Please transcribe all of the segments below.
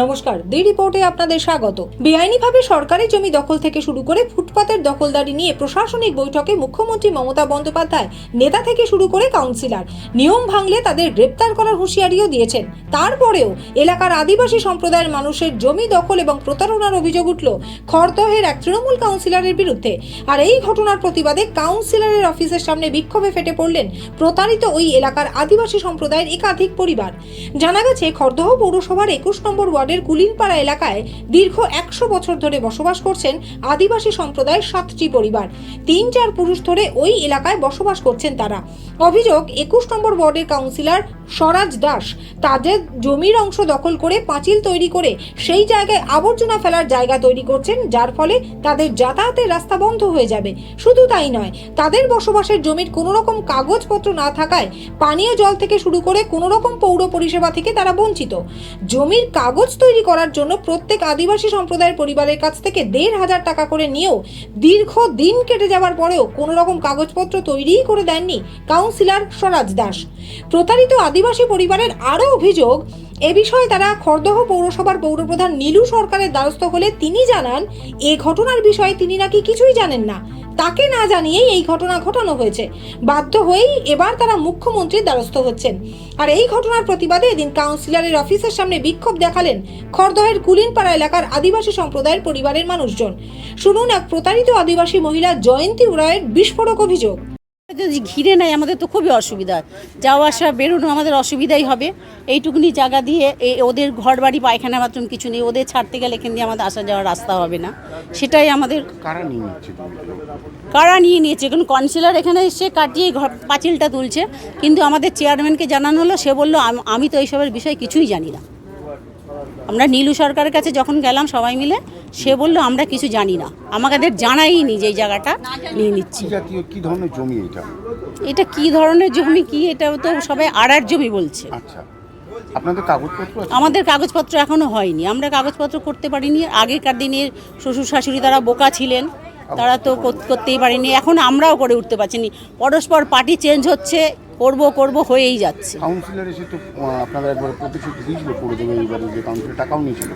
নমস্কার দি রিপোর্টে আপনাদের স্বাগত। বেআইনিভাবে সরকারি জমি দখল থেকে শুরু করে ফুটপাতের দখলদারি নিয়ে প্রশাসনিক বৈঠকে মুখ্যমন্ত্রী মমতা বন্দ্যোপাধ্যায় নেতা থেকে শুরু করে কাউন্সিলর। নিয়ম ভাঙলে তাদের গ্রেপ্তার করার হুঁশিয়ারিও দিয়েছেন। তারপরেও এলাকার আদিবাসী সম্প্রদায়ের মানুষের জমি দখল এবং প্রতারণার অভিযোগ উঠল খড়দহের এক তৃণমূল কাউন্সিলরের বিরুদ্ধে। আর এই ঘটনার প্রতিবাদে কাউন্সিলরের অফিসের সামনে বিক্ষোভে ফেটে পড়লেন প্রতারিত ওই এলাকার আদিবাসী সম্প্রদায়ের একাধিক পরিবার। জানা গেছে, খড়দহ পৌরসভার একুশ নম্বর ওয়ার্ডের কুলিনপাড়া এলাকায় দীর্ঘ একশো বছর ধরে বসবাস করছেন আদিবাসী সম্প্রদায়ের সাতটি পরিবার। তিন চার পুরুষ ধরে ওই এলাকায় বসবাস করছেন তারা। অভিযোগ, একুশ নম্বর ওয়ার্ডের কাউন্সিলর স্বরাজ দাস তাদের জমির অংশ দখল করে পাঁচিল তৈরি করে সেই জায়গায় আবর্জনা ফেলার জায়গা তৈরি করছেন, যার ফলে তাদের যাতায়াতের রাস্তা বন্ধ হয়ে যাবে। শুধু তাই নয়, তাদের বসবাসের জমির কোনো রকম কাগজপত্র না থাকায় পানীয় জল থেকে শুরু করে কোনো রকম পৌর পরিষেবা থেকে তারা বঞ্চিত। জমির কাগজ তৈরি করার জন্য প্রত্যেক আদিবাসী সম্প্রদায়ের পরিবারের কাছ থেকে দেড় হাজার টাকা করে নিয়েও দীর্ঘ দিন কেটে যাওয়ার পরেও কোনো রকম কাগজপত্র তৈরিই করে দেননি কাউন্সিলর স্বরাজ দাস। প্রতারিত আদিবাসী পরিবারের আরও অভিযোগ, এ বিষয়ে তারা খড়দহ পৌরসভার পৌরপ্রধান নীলু সরকারের দ্বারস্থ হলে তিনি জানান, এ ঘটনার বিষয়ে তিনি নাকি কিছুই জানেন না। তাকে না জানিয়েই এই ঘটনা ঘটানো হয়েছে। বাধ্য হয়েই এবার তারা মুখ্যমন্ত্রীর দ্বারস্থ হচ্ছেন। আর এই ঘটনার প্রতিবাদে এদিন কাউন্সিলরের অফিসের সামনে বিক্ষোভ দেখালেন খড়দহের কুলিনপাড়া এলাকার আদিবাসী সম্প্রদায়ের পরিবারের মানুষজন। শুনুন এক প্রতারিত আদিবাসী মহিলা জয়ন্তী উড়ায়ের বিস্ফোরক অভিযোগ। যদি ঘিরে নেয় আমাদের তো খুবই অসুবিধা যাওয়া আসা বেরোনো আমাদের অসুবিধাই হবে। এইটুকুনি জায়গা দিয়ে ওদের ঘর বাড়ি পায়খানা বাথরুম কিছু নেই। ওদের ছাড়তে গেলে এখান দিয়ে আমাদের আসা যাওয়ার রাস্তা হবে না। সেটাই আমাদের কারা নিয়ে নিচ্ছে কারা নিয়ে নিয়েছে? কোনো কাউন্সিলর এখানে এসে কাটিয়ে ঘর পাঁচিলটা তুলছে। কিন্তু আমাদের চেয়ারম্যানকে জানানো হলো সে বলল আমি তো এইসবের বিষয়ে কিছুই জানি না। আমরা নীলু সরকারের কাছে যখন গেলাম সবাই মিলে সে বলল আমরা কিছু জানি না। আমাদের জানাইনি যে এই জায়গাটা নিয়ে নিচ্ছি। জাতীয় কি ধরনের জমি এটা? এটা কি ধরনের জমি কি এটা তো সবাই আড়ার জমি বলছে। আচ্ছা। আপনাদের কাগজপত্র আমাদের কাগজপত্র এখনও হয়নি। আমরা কাগজপত্র করতে পারিনি। আগেকার দিনের শ্বশুর শাশুড়ি তারা বোকা ছিলেন। তারা তো করতেই পারেনি। এখন আমরাও করে উঠতে পারছিনি পরস্পর পার্টি চেঞ্জ হচ্ছে। করব করব হয়েই যাচ্ছে। কাউন্সিলর এসে তো আহ, আপনাদের একবার প্রতিশ্রুতি দিয়েছিল করে দেবে এইবারে যে কাউন্সিলর টাকাও নিয়েছিল।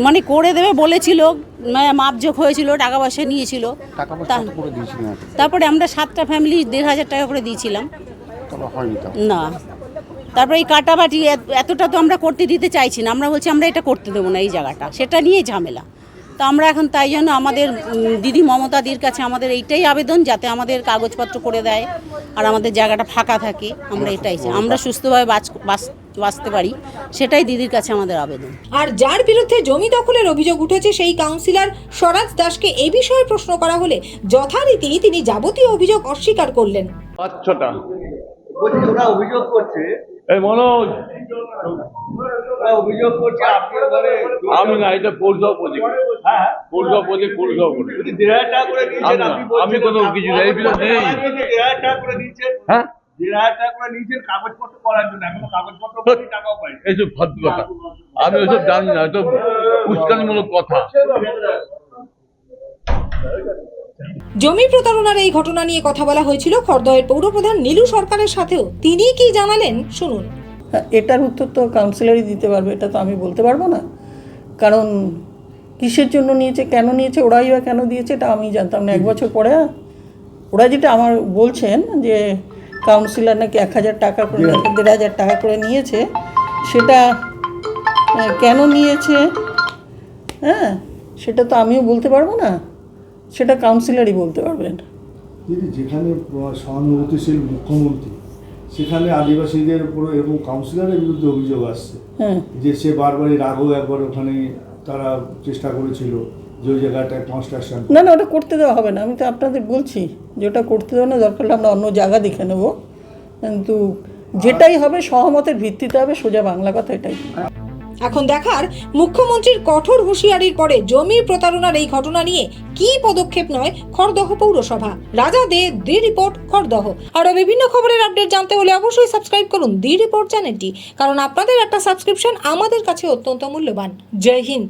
মানে করে দেবে বলেছিল মানে মাপজোক হয়েছিল টাকা পয়সা নিয়েছিল? তারপরে আমরা সাতটা ফ্যামিলি দেড় হাজার টাকা করে দিয়েছিলাম। না। তারপরে এই কাটাবাটি এত- এতটা তো আমরা করতে দিতে চাইছি না। আমরা বলছি আমরা এটা করতে দেবো না এই জায়গাটা। সেটা নিয়েই ঝামেলা। তো আমরা এখন তাই জন্য আমাদের দিদি মমতাদির কাছে আমাদের এইটাই আবেদন যাতে আমাদের কাগজপত্র করে দেয় আর আমাদের জায়গাটা ফাঁকা থাকে। আমরা এটাই চাই। আমরা সুস্থভাবে বাঁচ- বাঁচ- বাঁচতে পারি সেটাই দিদির কাছে আমাদের আবেদন। আর যার বিরুদ্ধে জমি দখলের অভিযোগ উঠেছে সেই কাউন্সিলর স্বরাজ দাসকে এ বিষয়ে প্রশ্ন করা হলে যথারীতি তিনি যাবতীয় অভিযোগ অস্বীকার করলেন। বলছি ওরা অভিযোগ করছে এই মনোজ। আমি না এটা পৌরসভা প্রতীক হ্যাঁ পৌরসভা প্রতীক পৌরসভা করে দিয়েছেন আমি কোনো কিছু নেই। দেড় হাজার টাকা করে দিয়েছেন হ্যাঁ? এইসব ফালতু কথা। আমি ওইসব জানি না এসব উস্কানিমূলক কথা। জমি প্রতারণার এই ঘটনা নিয়ে কথা বলা হয়েছিল খড়দহের পৌরপ্রধান নীলু সরকারের সাথেও। তিনি কি জানালেন? শুনুন। হ্যাঁ, এটার উত্তর তো কাউন্সিলরই দিতে পারবে এটা তো আমি বলতে পারব না। কারণ কিসের জন্য নিয়েছে কেন নিয়েছে ওরাই বা কেন দিয়েছে এটা আমি জানতাম না। এক বছর পরে ওরা যেটা আমার বলছেন যে কাউন্সিলর নাকি এক হাজার টাকা করে দেড় হাজার টাকা করে নিয়েছে সেটা কেন নিয়েছে? হ্যাঁ সেটা তো আমিও বলতে পারব না। সেটা কাউন্সিলরই বলতে পারবেন। যেখানে সহানুভূতিশীল মুখ্যমন্ত্রী সেখানে আদিবাসীদের উপরে এরকম কাউন্সিলরের বিরুদ্ধে অভিযোগ আসছে হ্যাঁ। যে সে বারবারই রাগও একবার ওখানে তারা চেষ্টা করেছিল যে ওই জায়গাটায় কনস্ট্রাকশন না না ওটা করতে দেওয়া হবে না। আমি তো আপনাদের বলছি যে ওটা করতে দেওয়া না দরকার আমরা অন্য জায়গা দেখে নেব। কিন্তু যেটাই হবে সহমতের ভিত্তিতে হবে সোজা বাংলা কথা এটাই। এখন দেখার মুখ্যমন্ত্রীর কঠোর হুঁশিয়ারির পরে জমি প্রতারণার এই ঘটনা নিয়ে কি পদক্ষেপ নয় খড়দহ পৌরসভা? রাজা দে দি রিপোর্ট, খড়দহ। আরও বিভিন্ন খবরের আপডেট জানতে হলে অবশ্যই সাবস্ক্রাইব করুন দি রিপোর্ট চ্যানেলটি, কারণ আপনাদের একটা সাবস্ক্রিপশন আমাদের কাছে অত্যন্ত মূল্যবান। জয় হিন্দ।